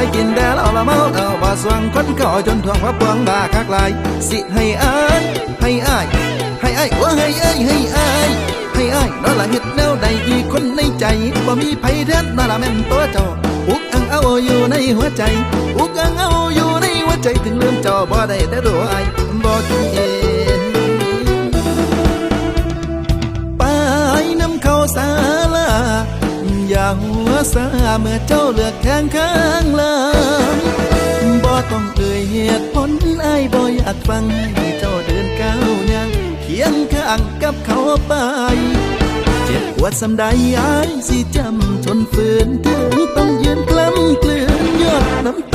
ายกินแต่เหล้าละเมาเอาบ่สวงคนก่อจนทวงพระปวงบาคักลาย สิให้อายให้อายให้อายว่าให้อายให้อายให้อายนั่นละเฮ็ดแนวใดอีคนในใจบ่มีไผแทนนั่นละแม่นตัวเจ้าอุกอังเอาอยู่ในหัวใจ อุกอังเอาอยู่ในหัวใจถึงลืมเจ้าบ่ได้แต่ตัวอายบ่คิดเอง หัวซาเมื่อเจ้าเลือกแทงข้างหลังบ่ต้องเอ่ยเหตุผลไอ้บ่อยากฟังให้เจ้าเดินก้าวยังเคียงข้างกับเขาไป เจ็บปวดสำใดไอ้ายสิจำทนฝืนถึงต้องยืนกล้ำกลืนยอดน้ำ